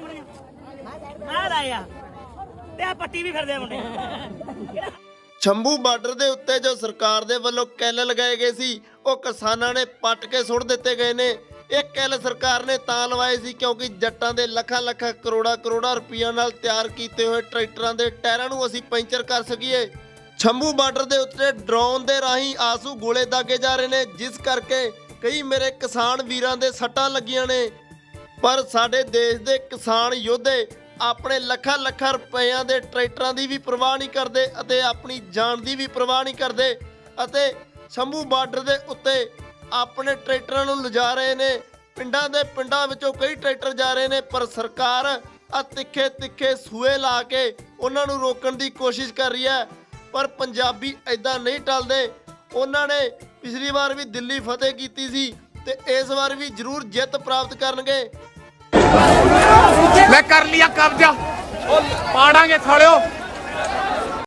ਮੈਂ ਲਾਇਆ ਤੇ ਆ ਪੱਟੀ ਵੀ ਫਿਰਦੇ ਆ ਮੁੰਡੇ। ਛੰਭੂ ਬਾਰਡਰ ਦੇ ਉੱਤੇ ਜੋ ਸਰਕਾਰ ਦੇ ਵੱਲੋਂ ਕੈਲ ਲਗਾਏ ਗਏ ਸੀ, ਉਹ ਕਿਸਾਨਾਂ ਨੇ ਪੱਟ ਕੇ ਸੁੱਟ ਦਿੱਤੇ ਗਏ ਨੇ। ਇਹ ਕੈਲ ਸਰਕਾਰ ਨੇ ਤਾਂ ਲਵਾਏ ਸੀ ਕਿਉਂਕਿ ਜੱਟਾਂ ਦੇ ਲੱਖਾਂ ਲੱਖਾਂ ਕਰੋੜਾਂ ਕਰੋੜਾਂ ਰੁਪਈਆ ਨਾਲ ਤਿਆਰ ਕੀਤੇ ਹੋਏ ਟਰੈਕਟਰਾਂ ਦੇ ਟਾਇਰਾਂ ਨੂੰ ਅਸੀਂ ਪੈਂਚਰ ਕਰ ਸਕੀਏ। ਛੰਭੂ ਬਾਰਡਰ ਦੇ ਉੱਤੇ ਡਰੋਨ ਦੇ ਰਾਹੀਂ ਆਸੂ ਗੋਲੇ ਦਾਗੇ ਜਾ ਰਹੇ ਨੇ, ਜਿਸ ਕਰਕੇ ਕਈ ਮੇਰੇ ਕਿਸਾਨ ਵੀਰਾਂ ਦੇ ਸੱਟਾਂ ਲੱਗੀਆਂ ਨੇ। ਪਰ ਸਾਡੇ ਦੇਸ਼ ਦੇ ਕਿਸਾਨ ਯੋਧੇ ਆਪਣੇ ਲੱਖਾਂ ਲੱਖਾਂ ਰੁਪਈਆਂ ਦੇ ਟਰੈਕਟਰਾਂ ਦੀ ਵੀ ਪਰਵਾਹ ਨਹੀਂ ਕਰਦੇ ਅਤੇ ਆਪਣੀ ਜਾਨ ਦੀ ਵੀ ਪਰਵਾਹ ਨਹੀਂ ਕਰਦੇ ਅਤੇ ਸ਼ੰਭੂ ਬਾਰਡਰ ਦੇ ਉੱਤੇ ਆਪਣੇ ਟਰੈਕਟਰਾਂ ਨੂੰ ਲਿਜਾ ਰਹੇ ਨੇ। ਪਿੰਡਾਂ ਦੇ ਪਿੰਡਾਂ ਵਿੱਚੋਂ ਕਈ ਟਰੈਕਟਰ ਜਾ ਰਹੇ ਨੇ, ਪਰ ਸਰਕਾਰ ਆ ਤਿੱਖੇ ਤਿੱਖੇ ਸੂਏ ਲਾ ਕੇ ਉਹਨਾਂ ਨੂੰ ਰੋਕਣ ਦੀ ਕੋਸ਼ਿਸ਼ ਕਰ ਰਹੀ ਹੈ। ਪਰ ਪੰਜਾਬੀ ਐਦਾਂ ਨਹੀਂ ਟਲਦੇ। ਉਹਨਾਂ ਨੇ ਪਿਛਲੀ ਵਾਰ ਵੀ ਦਿੱਲੀ ਫਤਿਹ ਕੀਤੀ ਸੀ ਤੇ ਇਸ ਵਾਰ ਵੀ ਜ਼ਰੂਰ ਜਿੱਤ ਪ੍ਰਾਪਤ ਕਰਨਗੇ। ਮੈਂ ਕਰ ਲਿਆ ਕਬਜ਼ਾ। ਉਹ ਪਾੜਾਂਗੇ ਸਾਲਿਓ।